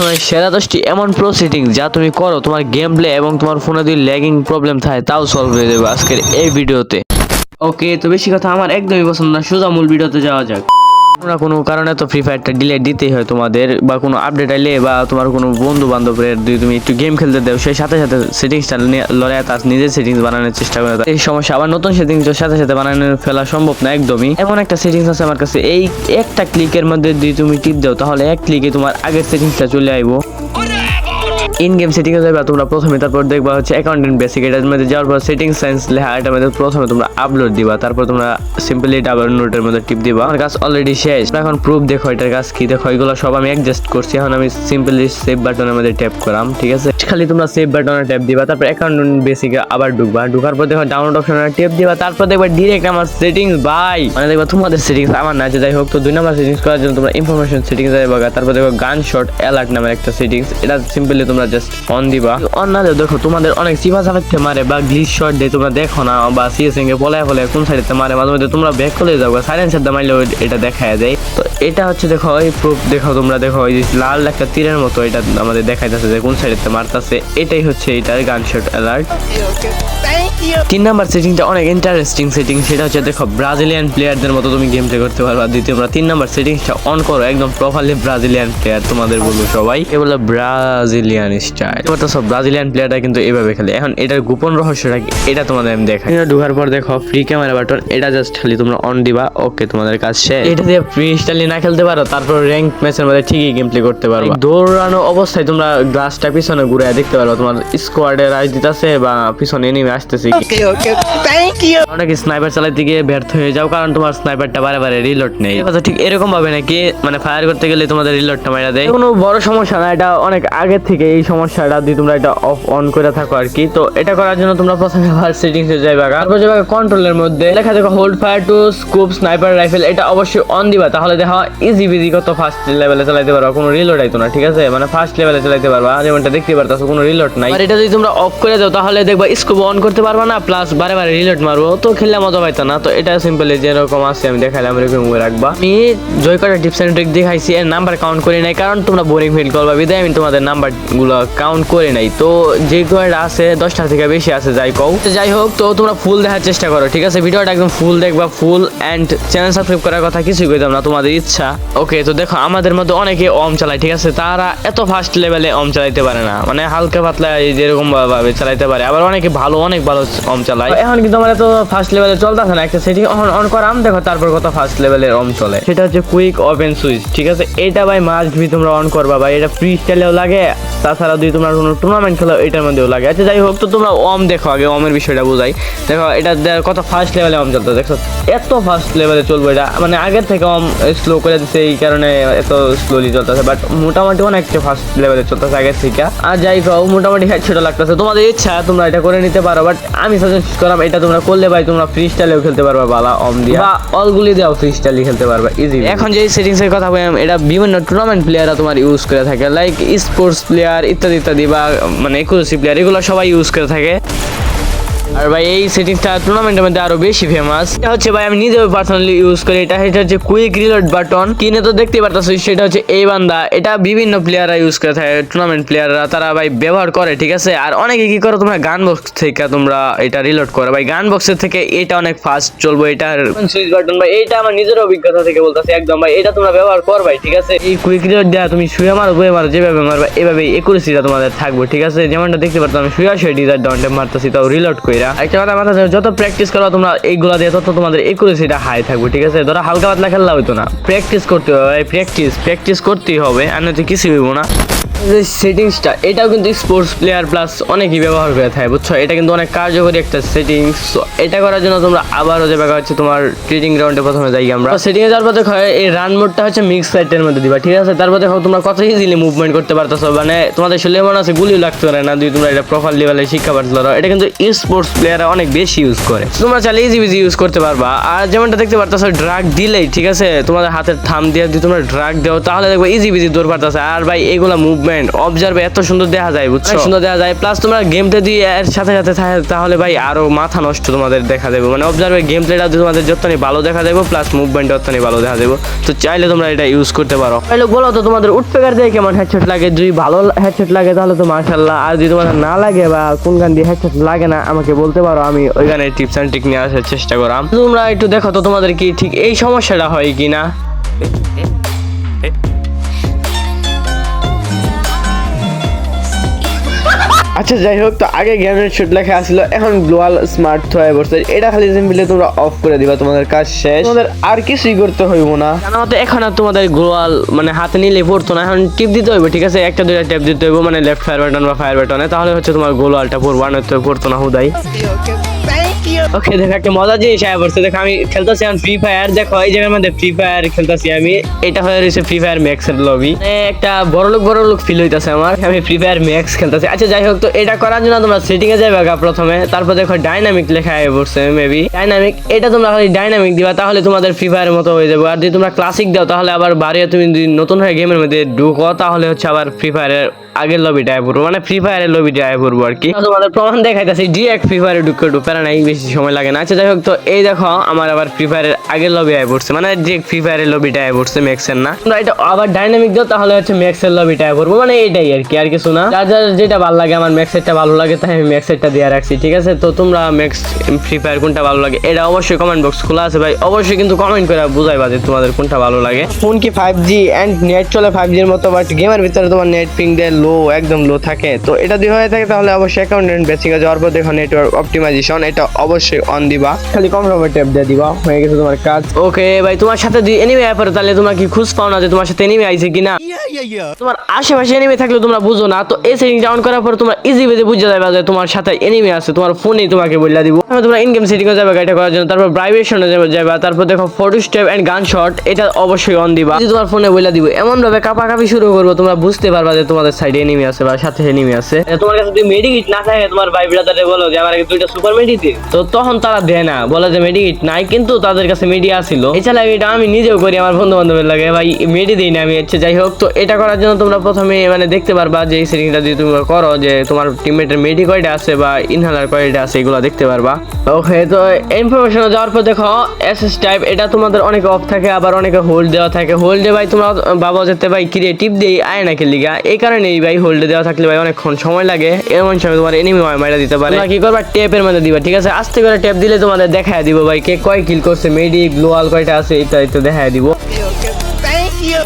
বর্তমানে সেরা দশটি এমন প্রসিডিং যা তুমি করো, তোমার গেম প্লে এবং তোমার ফোনে যদি ল্যাগিং প্রবলেম থাকে, তাও সলভ হয়ে যাবে আজকের এই ভিডিওতে। ওকে তো বেশি কথা আমার একদমই পছন্দ না, সোজা মূল ভিডিওতে যাওয়া যাক। তোমরা কোনো কারণে তো ফ্রি ফায়ারটা ডিলে দিতেই হয় তোমাদের, বা কোনো আপডেট আইলে বা তোমার কোনো বন্ধু বান্ধবের যদি তুমি একটু গেম খেলতে দেও, সেই সাথে সাথে সেটিংসটা লড়াই তার নিজের সেটিংস বানানোর চেষ্টা করে এই সমস্যা, আবার নতুন সেটিংস সাথে সাথে বানানো ফেলা সম্ভব না একদমই। এমন একটা সেটিংস আছে আমার কাছে, এই একটা ক্লিকের মধ্যে যদি তুমি টিপ দাও, তাহলে এক ক্লিকে তোমার আগের সেটিংসটা চলে আইবো। ইন গেম সেটিং এ যাবে তোমরা প্রথমে তারপর দেখবা হচ্ছে অ্যাকাউন্টেন্ট বেসিক এটার মধ্যে যাওয়ার পর সেটিং সায়েন্স লেখা, এটার মধ্যে প্রথমে তোমরা আপলোড দিবা, তারপর তোমরা সিম্পলি ডাবল নোটের মধ্যে টিপ দিবা। আমার কাজ অলরেডি শেষ। এখন প্রুফ দেখো এটার কাজ কি, দেখো, এগুলো সব আমি অ্যাডজাস্ট করছি। এখন আমি সিম্পলি সেভ বাটনের মধ্যে ট্যাপ করাম, ঠিক আছে? খালি তোমরা সেভ বাটনে ট্যাপ দিবা, তারপর অ্যাকাউন্ট বেসিকে আবার ঢুকবা। ঢুকার পর দেখো ডাউনলোড অপশনে ট্যাপ দিবা, তারপর দেখবা ডিরেক্ট আমার সেটিংস ভাই মানে দেখবা তোমাদের সেটিংস আমার না আছে, যাই হোক, তো দুই নাম্বার সেটিংস করার জন্য তোমরা ইনফরমেশন সেটিংস যাবে তারপর দেখো গান শট অ্যালার্ট নামের একটা সেটিংস এটা সিম্পলি তোমরা জাস্ট অন দিবা। অন না দেখো তোমাদের অনেক চিপা চাপাইতে মারে বা গ্লিচ শট দিয়ে তোমরা দেখো না, বা সিএসএং এ পলায় পলায় কোন সাইডে মারে, মাঝে মধ্যে তোমরা ব্যাক করে যাও সাইলেন্সার দা মারলে এটা দেখায় তো এটা হচ্ছে দেখো এই প্রুফ দেখো তোমরা দেখো ওই যে লাল একটা তীরের মতো এটা আমাদের দেখাইতেছে যে কোন সাইডে মারতাছে। এটাই হচ্ছে এটার গান শট অ্যালার্ট তিন নাম্বার সেটিংটা অনেক ইন্টারেস্টিং সেটিং সেটা হচ্ছে দেখো ব্রাজিলিয়ান প্লেয়ারদের মতো তুমি গেম প্লে করতে পারবা। দ্বিতীয় আমরা তিন নাম্বার সেটিংসটা অন করো একদম প্রপারলি ব্রাজিলিয়ান প্লেয়ার তোমাদের বলব সবাই। এ বলে ব্রাজিলিয়ান স্টাইল তো সব ব্রাজিলিয়ান প্লেয়াররা কিন্তু এভাবে খেলে। এখন এটার গোপন রহস্যটা কি? এটা তোমাদের আমি দেখাই। ঢোকার পর দেখো ফ্রি ক্যামেরা বাটন এটা জাস্ট খালি তোমরা অন দিবা। ওকে তোমাদের কাজ শেষ। এটা দিয়ে ফ্রি স্টাইলে না খেলতে পারো তারপর র্যাঙ্ক ম্যাচের মধ্যে ঠিকই গেম প্লে করতে পারো দৌড়ানো অবস্থায় তোমরা গ্লাসটা পিছনে ঘুরে দেখতে পারো তোমার স্কোয়াডে রাইজ দিতেছে বা পিছনে এনিমে আসতেছে. অনেক স্নাইপার চালাতে গিয়ে ব্যর্থ হয়ে যাও? কারণ তোমার স্নাইপারটা বারে বারে রিলোড নেই। ঠিক এরকম ভাবে নাকি? মানে ফায়ার করতে গেলে তোমাদের রিলোডটা মারা দেয়। কোনো বড় সমস্যা না এটা অনেক আগে থেকে এই সমস্যাটা দিয়ে তোমরা এটা অফ অন করে থাকো আর কি। তো এটা করার জন্য তোমরা প্রথমে আবার সেটিংসে যাইবা তারপর যাবে কন্ট্রোলের মধ্যে। লেখা দেখো hold fire to scope sniper rifle এটা অবশ্যই অন দিবা তাহলে দেখা ইজি বিজি কত ফার্স্ট লেভেলে চালাতে পারবা, কোনো রিলোড আইতো না, ঠিক আছে? মানে ফার্স্ট লেভেলে চালাতে পারবা, যেমনটা দেখতে পারতাছো, কোনো রিলোড নাই। আর এটা যদি তোমরা অফ করে দাও, তাহলে দেখবা স্কোপ অন করতে পারবা না প্লাস বারে বারে রিলোড মারবো তো খেললে মজা পাইতো না। তো এটা সিম্পলি যেরকম আছে, আমি দেখাইলাম, এরকম করে রাখবা। আমি জয় কটা টিপস এন্ড ট্রিক দেখাইছি, এর নাম্বার কাউন্ট করি নাই, কারণ তোমরা বোরিং ফিল করবা বিদায় আমি তোমাদের নাম্বারগুলো কাউন্ট করে নাই। তো যে কয়টা আছে, দশটা থেকে বেশি আছে, যাই কও। যাই হোক, তো তোমরা ফুল দেখার চেষ্টা করো, ঠিক আছে? ভিডিওটা একদম ফুল দেখবা ফুল এন্ড চ্যানেল সাবস্ক্রাইব করার কথা কিছুই কইতাম না, তোমাদের ইচ্ছা ওকে তো দেখো আমাদের মধ্যে অনেকে অম চালায় ঠিক আছে? তারা এত ফাস্ট লেভেলে অম চালাইতে পারে না। মানে হালকা পাতলা যেরকম ভাবে চালাইতে পারে। আবার অনেকে ভালো অনেক ভালো অম চালায়। এখন কিন্তু আমার এত ফার্স্ট লেভেলে চলতেছে না। একটা সেটিং অন অন করাম দেখো তারপর কত ফার্স্ট লেভেলের অম চলে। সেটা হচ্ছে কুইক ওপেন সুইচ ঠিক আছে? এটা ভাই মাস্ট বি তোমরা অন করবা ভাই। এটা ফ্রি স্টাইলেও লাগে তাছাড়া যদি তোমরা কোনো টুর্নামেন্ট খেলো এটার মধ্যেও লাগে। আচ্ছা যাই হোক তো তোমরা অম দেখো আগে অমের বিষয়টা বোঝাই। দেখো এটা কত ফার্স্ট লেভেলে অম চলতো দেখো এত ফার্স্ট লেভেলে চলবে এটা। মানে আগের থেকে অম স্লো করে দিচ্ছে এই কারণে এত স্লোলি চলতেছে বাট মোটামুটি অনেকটা ফার্স্ট লেভেলে চলতেছে আগের থেকে। আর যাই হোক মোটামুটি ছোট লাগতেছে। তোমাদের ইচ্ছা তোমরা এটা করে নিতে পারো বাট আমি সাজেস্ট করাম এটা তোমরা করলে ভাই তোমরা ফ্রি স্টাইলেও খেলতে পারবে বালা অম দিয়ে। বা অলগুলি দিয়েও ফ্রি স্টাইলে খেলতে পারবে ইজি এখন যে সেটিংস এর কথা বললাম এটা বিভিন্ন টুর্নামেন্ট প্লেয়াররা তোমার ইউজ করে থাকে লাইক স্পোর্টস প্লেয়ার ইত্যাদি ইত্যাদি বা মানে একুরেসি প্লেয়ার এগুলো সবাই ইউজ করে থাকে। আর ভাই, এই সেটিংসটা টুর্নামেন্টের মধ্যে আরও বেশি ফেমাস এটা হচ্ছে ভাই, আমি নিজেও পার্সোনালি ইউজ করি। এটা এটা হচ্ছে কুইক রিলোড বাটন কিনে তো দেখতে পারতাছো, সেটা হচ্ছে এই বান্দা। এটা বিভিন্ন প্লেয়াররা ইউজ করে থাকে টুর্নামেন্ট প্লেয়াররা তারা ভাই ব্যবহার করে, ঠিক আছে? আর অনেকে কি করো, তোমরা গান বক্স থেকে তোমরা এটা রিলোড করো। ভাই গান বক্সের থেকে এটা অনেক ফাস্ট চলবো এটা সুইচ বাটন ভাই এটা আমার নিজের অভিজ্ঞতা থেকে বলতেছি একদম। ভাই, এটা তোমরা ব্যবহার কর, ভাই, ঠিক আছে? এই কুইক রিলোড দেওয়া তুমি শুয়ে মারো, বয়ে মারো, যেভাবে মারবা এভাবে একুরেসিটা তোমাদের থাকব, ঠিক আছে? যেমনটা দেখতে পারতো আমি শুয়ে শুয়ে ডিজার ডাউনটে মারতেছি, তাও রিলোড কইরা একটা কথা মাথা যত প্র্যাকটিস করো তোমরা এইগুলা দিয়ে তত তোমাদের এটা হাই থাকবে, ঠিক আছে? ধরো হালকা পাতলা খেললা হইতো না। প্র্যাকটিস করতে হবে প্র্যাকটিস প্র্যাকটিস করতেই হবে আর নয়তো কিছু হইব না। যে সেটিংসটা এটাও কিন্তু স্পোর্টস প্লেয়ার প্লাস অনেকেই ব্যবহার করে থাকে, বুঝছ? এটা কিন্তু অনেক কার্যকরী একটা সেটিংস এটা করার জন্য তোমরা আবারও যে ব্যাপার হচ্ছে তোমার ট্রেডিং গ্রাউন্ডে প্রথমে যাই আমরা। সেটিংয়ে যাওয়ার পর দেখো, এই রান মোডটা হচ্ছে মিক্স সাইটের মধ্যে দিবা, ঠিক আছে? তারপর দেখো, তোমরা কত ইজিলি মুভমেন্ট করতে পারতেছো মানে তোমাদের শরীরে মনে আছে গুলিও লাগতে পারে না, যদি তোমরা এটা প্রপার লেভেলে শিক্ষা পারতো এটা কিন্তু স্পোর্টস প্লেয়াররা অনেক বেশি ইউজ করে। তোমরা চাইলে ইজি বিজি ইউজ করতে পারবা। আর যেমনটা দেখতে পারতেছো ড্রাগ দিলেই, ঠিক আছে? তোমাদের হাতের থাম দিয়ে যদি তোমরা ড্রাগ দাও, তাহলে দেখবে ইজি বিজি দৌড় পারতেছে। আর ভাই, এগুলা মুভমেন্ট মুভমেন্ট অবজার্ভে এত সুন্দর দেখা যায় বুঝছ? সুন্দর দেখা যায়। প্লাস তোমরা গেম প্লে দিয়ে এর সাথে সাথে থাকে তাহলে ভাই আরও মাথা নষ্ট তোমাদের দেখা দেবে। মানে অবজার্ভে গেম প্লেটা তোমাদের যতনি ভালো দেখা দেবো প্লাস মুভমেন্ট যতনি ভালো দেখা দেবো। তো চাইলে তোমরা এটা ইউজ করতে পারো। তাহলে বলো তো তোমাদের উঠপেকার দিয়ে কেমন হেডশট লাগে? যদি ভালো হেডশট লাগে তাহলে তো মাশাল্লাহ আর যদি তোমাদের না লাগে বা কোন গান দিয়ে হেডশট লাগে না আমাকে বলতে পারো আমি ওই গানের টিপস অ্যান্ড টিক নিয়ে আসার চেষ্টা করাম। তোমরা একটু দেখো তো তোমাদের কি ঠিক এই সমস্যাটা হয় কি না আচ্ছা যাই হোক তো আগে গেমের শুট লেখা আসলো এখন গ্লোয়াল স্মার্ট হয়ে বসে এটা খালি সিম্পলি তোমরা অফ করে দিবা তোমাদের কাজ শেষ। তোমাদের আর কিছুই করতে হইব না। জানো মতো এখন আর তোমাদের গ্লোয়াল মানে হাতে নিলে পড়তো না এখন টিপ দিতে হইবে ঠিক আছে? একটা দুইটা টিপ দিতে হইব মানে লেফট ফায়ার বাটন বা ফায়ার বাটনে তাহলে হচ্ছে তোমার গ্লোয়ালটা পড়ব আর নয়তো পড়তো না হুদাই। ওকে দেখো, একটা মজার জিনিস আয়া পড়ছে। দেখো, আমি খেলতেছি এখন ফ্রি ফায়ার দেখো, এই জায়গার মধ্যে ফ্রি ফায়ার খেলতেছি আমি। এটা হয়ে রয়েছে ফ্রি ফায়ার লবি একটা বড় লোক বড় লোক ফিল হইতাছে আমার। আমি ফ্রি ফায়ার ম্যাক্স খেলতেছি। আচ্ছা যাই হোক, তো এটা করার জন্য তোমরা সেটিং এ যাবে প্রথমে। তারপর দেখো ডাইনামিক লেখা আয়া পড়ছে মেবি ডাইনামিক এটা তোমরা খালি ডাইনামিক দিবা, তাহলে তোমাদের ফ্রি ফায়ারের মতো হয়ে যাবে। আর যদি তোমরা ক্লাসিক দাও, তাহলে আবার বাড়িয়ে তুমি যদি নতুন হয়ে গেমের মধ্যে ঢুকো, তাহলে হচ্ছে আবার ফ্রি ফায়ারের আগের লবিটা আয় পড়ব মানে ফ্রি ফায়ারের লবিটা আয় পড়ব আর কি। তোমাদের প্রমাণ দেখাইতেছি ডিরেক্ট ফ্রি ফায়ারে ঢুকে ঢুকারা নাই বেশি সময় লাগে না। আচ্ছা যাই হোক তো এই দেখো আমার আবার ফ্রি ফায়ারের আগের লবি আয় পড়ছে। মানে ডিরেক্ট ফ্রি ফায়ারের লবিটা আয় পড়ছে ম্যাক্সের না। তোমরা এটা আবার ডাইনামিক দাও তাহলে হচ্ছে ম্যাক্সের লবিটা আয় পড়ব। মানে এটাই আর কি আর কিছু না। যার যার যেটা ভালো লাগে আমার ম্যাক্সেরটা ভালো লাগে তাই আমি ম্যাক্সেরটা দিয়ে রাখছি ঠিক আছে? তো তোমরা ম্যাক্স ফ্রি ফায়ার কোনটা ভালো লাগে এটা অবশ্যই কমেন্ট বক্স খোলা আছে ভাই। অবশ্যই কিন্তু কমেন্ট করে বুঝাইবা যে তোমাদের কোনটা ভালো লাগে। ফোন কি ফাইভ জি অ্যান্ড নেট চলে ফাইভ জির মতো বাট গেমের ভিতরে তোমার নেট পিং দেয় লো একদম লো থাকে। তো এটা দিয়ে হয়ে থাকে তাহলে অবশ্যই অ্যাকাউন্টেন্ট বেসিকে যাওয়ার পর দেখো নেটওয়ার্ক অপটিমাইজেশন এটা অবশ্যই অন দিবা। খালি কম সময় ট্যাপ দিয়ে দিবা হয়ে গেছে তোমার কাজ। ওকে ভাই তোমার সাথে যদি এনিমে আয় পড়ে তাহলে তোমরা কি খুঁজ পাও না যে তোমার সাথে এনিমে আইছে কিনা? তোমার আশেপাশে এনিমে থাকলে তোমরা বুঝো না। তো এই সেটিং ডাউন করার পর তোমরা ইজি ওয়েতে বুঝে যাবে যে তোমার সাথে এনিমে আছে তোমার ফোনেই তোমাকে বলে দিব। তোমরা ইন গেম সেটিং এ যাবে এটা করার জন্য। তারপর ভাইব্রেশনে যাবে যাবে তারপর দেখো photo step and gun shot এটা অবশ্যই অন দিবা। যদি তোমার ফোনে বলে দিব এমন ভাবে কাপাকাপি শুরু করব তোমরা বুঝতে পারবা যে তোমাদের সাইডে এনিমি আছে বা সাথে এনিমি আছে। এ, তোমার কাছে যদি মেডিকিট না থাকে তোমার ভাই ব্রাদারে বলো যে আমার দুইটা সুপার মেডি দে তো তখন তারা দেয় না। বলে যে মেডিকিট নাই কিন্তু তাদের কাছে মেডি আসিল এছাড়া এটা আমি নিজেও করি আমার বন্ধু বান্ধবের লাগে। ভাই মেডি দিই না আমি হচ্ছে যাই হোক। তো এটা করার জন্য তোমরা প্রথমে মানে দেখতে পারবা যে এই সেটিংটা যদি তুমি করো যে তোমার টিমমেটের মেডি কয়টা আছে বা ইনহেলার কয়টা আছে এগুলো দেখতে পারবা। ওকে তো ইনফরমেশনে যাওয়ার পর দেখো এসএস টাইপ এটা তোমাদের অনেকে অফ থাকে আবার অনেকে হোল্ড দেওয়া থাকে। হোল্ডে ভাই তোমরা বাবা যেতে ভাই কিরে টিপ দেই আয় না খেলি এই কারণেই ভাই হোল্ডে দেওয়া থাকলে ভাই অনেকক্ষণ সময় লাগে। এমন সময় তোমার এনিমি মাইরা দিতে পারে। কি করবা? টেপের মধ্যে দিবা, ঠিক আছে? আস্তে করে টেপ দিলে তোমাদের দেখায় দিব ভাই, কে কয় কিল করছে মেডি গ্লোয়াল কয়টা আছে ইত্যাদি তো দেখায় দিব।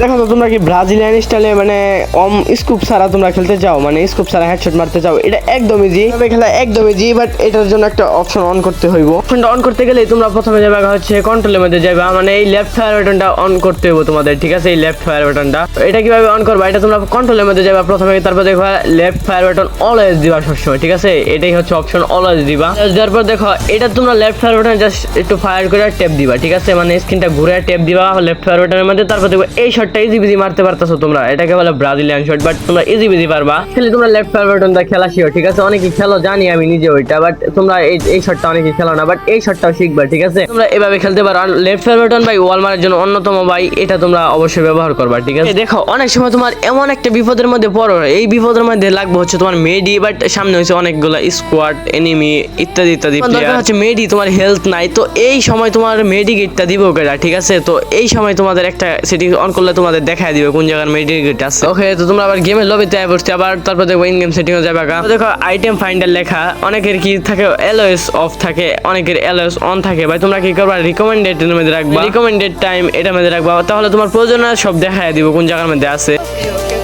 দেখো তোমরা কি ব্রাজিলিয়ান স্টাইলে মানে অম স্কুপ ছাড়া তোমরা খেলতে চাও মানে স্কুপ ছাড়া হেডশট মারতে চাও এটা একদম ইজি তবে খেলা একদম ইজি বাট এটার জন্য একটা অপশন অন করতে হইব। অপশনটা অন করতে গেলে তোমরা প্রথমে যাবে হচ্ছে কন্ট্রোলের মধ্যে যাবে মানে এই লেফট ফায়ার বাটনটা অন করতে হইব তোমাদের, ঠিক আছে? এই লেফট ফায়ার বাটনটা এটা কীভাবে অন করবা? এটা তোমরা কন্ট্রোলের মধ্যে যাবে প্রথমে, তারপর দেখো লেফট ফায়ার বাটন অলওয়েজ দিবা সবসময়, ঠিক আছে? এটাই হচ্ছে অপশন অলওয়েজ দিবা। দেওয়ার পর দেখো, এটা তোমরা লেফট ফায়ার বাটন জাস্ট একটু ফায়ার করে টেপ দিবা, ঠিক আছে? মানে স্ক্রিনটা ঘুরে টেপ দিবা লেফট ফায়ার বাটনের মধ্যে, তারপর দেখো এই শটটা ইজি বিজি মারতে পারতেছো তোমরা। এটাকে বলে ব্রাজিলিয়ান শট বাট তোমরা ইজি বিজি পারবা। খেলে তোমরা লেফট ফায়ার বাটনটা খেলা শিও ঠিক আছে? অনেকে খেলো জানি আমি নিজে ওইটা বাট তোমরা এই এই শটটা অনেকে খেলো না বাট এই শটটাও শিখবা ঠিক আছে? তোমরা এভাবে খেলতে পারো। আর লেফট বাটন ভাই ওয়াল মারার জন্য অন্যতম ভাই এটা তোমরা অবশ্যই ব্যবহার করবা ঠিক আছে? দেখো অনেক সময় তোমার এমন একটা বিপদের মধ্যে পড়ো এই বিপদের মধ্যে লাগবে হচ্ছে তোমার মেডি বাট সামনে হচ্ছে অনেকগুলো স্কোয়াড এনিমি ইত্যাদি ইত্যাদি হচ্ছে মেডি তোমার হেলথ নাই তো এই সময় তোমার মেডিকেটটা দিব কেটা ঠিক আছে? তো এই সময় তোমাদের একটা সেটিং অন করলে তোমাদের দেখায় দিবে কোন জায়গার মেডিকেট আছে। ওকে তো তোমরা আবার গেমের লবিতে আয় পড়ছি আবার তারপর দেখো ইন গেম সেটিং যাবে গা তো দেখো আইটেম ফাইন্ডার লেখা অনেকের কি থাকে এলওএস অফ থাকে অনেকের এলওএস অন থাকে। ভাই তোমরা কি করবা? রিকমেন্ডেড এর মধ্যে রাখবা। রিকমেন্ডেড টাইম এটা মধ্যে রাখবা। তাহলে তোমার প্রয়োজন সব দেখায় দিব কোন জায়গার মধ্যে আছে। এ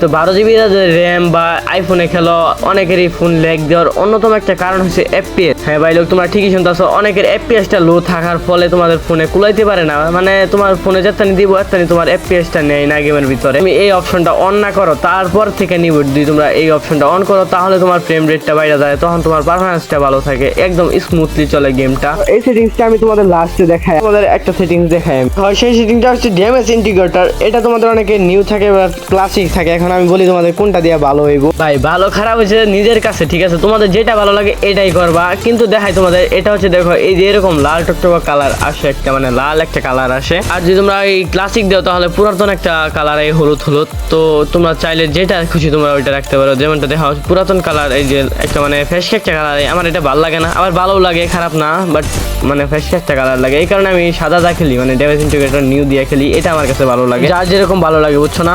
তো বারো জিবি র্যাম বা আইফোনে খেলো অনেকেরই ফোন ল্যাগ দেওয়ার অন্যতম একটা কারণ হচ্ছে এফপিএস হ্যাঁ ভাই লোক তোমরা ঠিকই শুনতেছো অনেকের এফপিএসটা লো থাকার ফলে তোমাদের ফোনে কুলাইতে পারে না। মানে তোমার ফোনে যেতানি দিব এতানি তোমার এফপিএসটা নেই না গেমের ভিতরে। তুমি এই অপশনটা অন না করো তারপর থেকে নিব যদি তোমরা এই অপশনটা অন করো তাহলে তোমার ফ্রেম রেটটা বাইরে যায় তখন তোমার পারফরমেন্সটা ভালো থাকে একদম স্মুথলি চলে গেমটা এই সেটিংসটা আমি তোমাদের লাস্টে দেখাই তোমাদের একটা সেটিংস দেখাই হয় সেই সেটিংটা হচ্ছে ড্যামেজ ইন্টিগ্রেটর এটা তোমাদের অনেকে নিউ থাকে বা ক্লাসিক থাকে এখন আমি বলি তোমাদের কোনটা দিয়ে ভালো হইব। ভাই ভালো খারাপ হচ্ছে নিজের কাছে ঠিক আছে? তোমাদের যেটা ভালো লাগে এটাই করবা। কিন্তু দেখাই তোমাদের এটা হচ্ছে দেখো এই যে এরকম লাল টকটকা কালার আসে একটা মানে লাল একটা কালার আসে। আর যদি তোমরা এই ক্লাসিক দাও তাহলে পুরাতন একটা কালার এই হলুদ হলুদ। তো তোমরা চাইলে যেটা খুশি তোমরা ওইটা রাখতে পারো। যেমনটা দেখা পুরাতন কালার এই যে একটা মানে ফ্যাশকে একটা কালার আমার এটা ভালো লাগে না। আবার ভালো লাগে খারাপ না বাট মানে ফ্যাশকে একটা কালার লাগে। এই কারণে আমি সাদা দা খেলি মানে ডেভিস ইন্টিগ্রেটর নিউ দিয়ে খেলি এটা আমার কাছে ভালো লাগে। যার যেরকম ভালো লাগে বুঝছ না?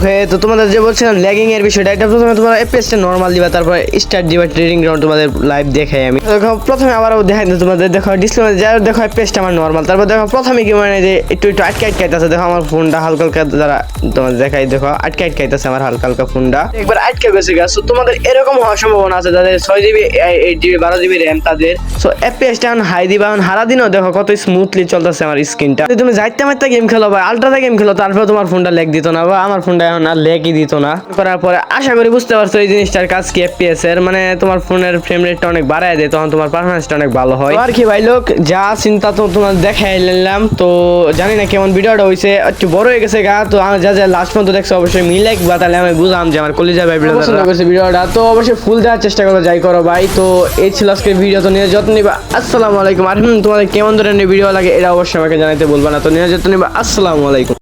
ওকে, তো তোমাদের যে বলছিলাম ল্যাগিং এর বিষয়টা, এটা প্রথমে তোমার এপিএসটা নর্মাল দিবা, তারপর স্টার্ট দিবা ট্রেডিং গ্রাউন্ড তোমাদের লাইভ দেখাই আমি। দেখো, প্রথমে আবারও দেখাই দিই তোমাদের, দেখো ডিসপ্লে যা দেখো এপিএসটা আমার নর্মাল তারপর দেখো প্রথমে কি মানে যে একটু একটু আটকে আটকাইতেছে দেখো আমার ফোনটা হালকা হালকা যারা তোমাদের দেখাই, দেখো, আটকে আটকাইতেছে আমার হালকা হালকা ফোনটা। একবার আটকে গেছে গা সো তোমাদের এরকম হওয়ার সম্ভাবনা আছে, যাদের ছয় জিবি এইট জিবি বারো জিবি র্যাম তাদের। সো এপিএসটা এখন হাই দিবা, এখন হারা দিনও দেখো কত স্মুথলি চলতেছে আমার স্ক্রিনটা তুমি যাইতে মারতে গেম খেলো বা আলট্রাতে গেম খেলো তারপর তোমার ফোনটা লেগ দিত না বা আমার ফোনটা এখন আর লেগই দিত না। করার পরে আশা করি বুঝতে পারছ এই জিনিসটার কাজ কি এফপিএস এর। মানে তোমার ফোনের ফ্রেম রেটটা অনেক বাড়ায় দেয় তখন তোমার পারফরমেন্সটা অনেক ভালো হয়। আর কি ভাই লোক যা চিন্তা তো তোমার দেখাই নিলাম। তো জানি না কেমন ভিডিওটা হয়েছে একটু বড় হয়ে গেছে গা তো আমার যা যা লাস্ট পর্যন্ত দেখছ অবশ্যই মিল লাইক বা তাহলে আমি বুঝলাম যে আমার কলিজা ভাই ভিডিও পছন্দ করছে ভিডিওটা তো অবশ্যই ফুল দেওয়ার চেষ্টা করো যাই করো ভাই। তো এই ছিল আজকের ভিডিও তো নিজের যত্ন নিবা আসসালামু আলাইকুম। আর হুম তোমাদের কেমন ধরনের ভিডিও লাগে এটা অবশ্যই আমাকে জানাতে বলবা না তো নিজের যত্ন নিবা আসসালামু আলাইকুম।